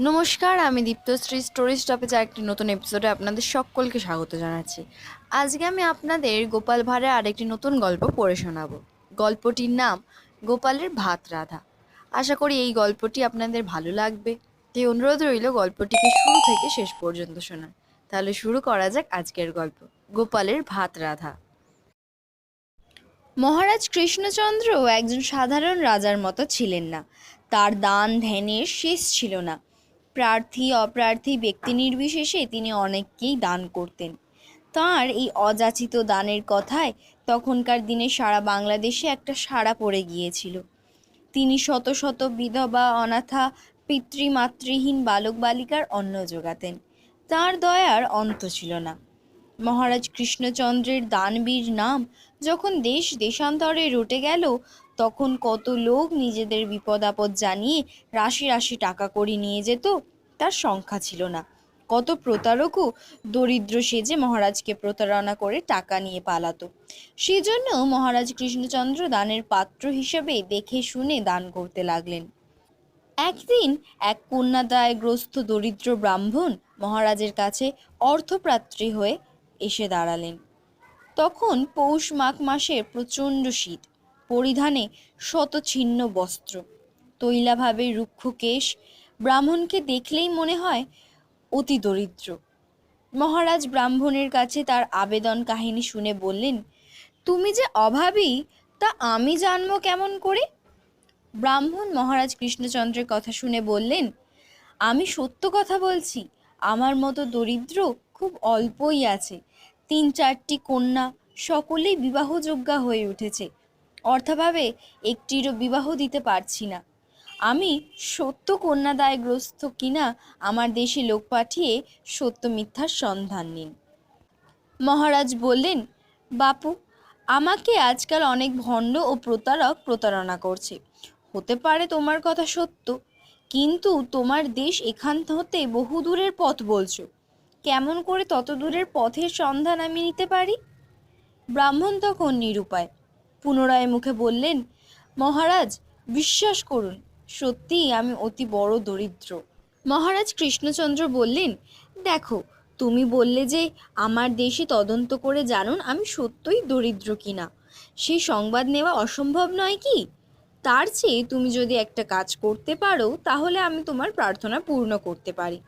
নমস্কার, আমি দীপ্তশ্রী স্টোরি স্টপেজের একটি নতুন এপিসোডে আপনাদের সকলকে স্বাগত জানাচ্ছি। আজকে আমি আপনাদের গোপাল ভাঁড়ের আরেকটি নতুন গল্প পড়ে শোনাবো। গল্পটির নাম গোপালের ভাত রাধা। আশা করি এই গল্পটি আপনাদের ভালো লাগবে। তাই অনুরোধ রইল গল্পটিকে শুরু থেকে শেষ পর্যন্ত শোনান তাহলে শুরু করা যাক আজকের গল্প, গোপালের ভাত রাধা। মহারাজ কৃষ্ণচন্দ্র একজন সাধারণ রাজার মতো ছিলেন না। তার দান ধ্যানের শেষ ছিল না। প্রার্থী, অপ্রার্থী, ব্যক্তি নির্বিশেষে তিনি অনেককেই দান করতেন। তাঁর এই অযাচিত দানের কথায় তখনকার দিনে সারা বাংলাদেশে একটা সাড়া পড়ে গিয়েছিল। তিনি শত শত বিধবা, অনাথা, পিতৃমাতৃহীন বালক বালিকার অন্ন যোগাতেন। তাঁর দয়ার অন্ত ছিল না। মহারাজ কৃষ্ণচন্দ্রের দানবীর নাম যখন দেশ দেশান্তরে রটে গেল তখন কত লোক নিজেদের বিপদ আপদ জানিয়ে রাশি রাশি টাকা করি নিয়ে যেত, তার সংখ্যা ছিল না। কত প্রতারকও দরিদ্র সেজে মহারাজকে প্রতারণা করে টাকা নিয়ে পালাতো। সেজন্য মহারাজ কৃষ্ণচন্দ্র দানের পাত্র হিসেবে দেখে শুনে দান করতে লাগলেন। একদিন এক কন্যাদায়গ্রস্ত দরিদ্র ব্রাহ্মণ মহারাজের কাছে অর্থপ্রাত্রী হয়ে এসে দাঁড়ালেন। তখন পৌষ মাঘ মাসের প্রচণ্ড শীত। পরিধানে শত ছিন্ন বস্ত্র। তৈলাভাবে রুক্ষ কেশ ব্রাহ্মণকে দেখলেই মনে হয় অতি দরিদ্র। মহারাজ ব্রাহ্মণের কাছে তার আবেদন কাহিনী শুনে বললেন, তুমি যে অভাবী, তা আমি জানব কেমন করে? ব্রাহ্মণ মহারাজ কৃষ্ণচন্দ্রের কথা শুনে বললেন, আমি সত্য কথা বলছি, আমার মতো দরিদ্র খুব অল্পই আছে। তিন চারটি কন্যা, সকলেই বিবাহযোগ্যা হয়ে উঠেছে। অর্থাভাবে একটিরও বিবাহ দিতে পারছি না। আমি সত্য কন্যাদায়গ্রস্ত কিনা আমার দেশে লোক পাঠিয়ে সত্য মিথ্যার সন্ধান নিন। মহারাজ বললেন, বাপু, আমাকে আজকাল অনেক ভণ্ড ও প্রতারক প্রতারণা করছে। হতে পারে তোমার কথা সত্য, কিন্তু তোমার দেশ এখান হতে বহু দূরের পথ বলছো। কেমন করে তত দূরের পথের সন্ধান আমি নিতে পারি? ব্রাহ্মণ তখন নিরুপায় পুনরায় মুখে বললেন, মহারাজ, বিশ্বাস করুন, সত্যিই আমি অতি বড় দরিদ্র। মহারাজ কৃষ্ণচন্দ্র বললেন, দেখো, তুমি বললে যে আমার দেশে তদন্ত করে জানুন আমি সত্যই দরিদ্র কিনা। সেই সংবাদ নেওয়া অসম্ভব নয় কি? তার চেয়ে তুমি যদি একটা কাজ করতে পারো, তাহলে আমি তোমার প্রার্থনা পূর্ণ করতে পারি।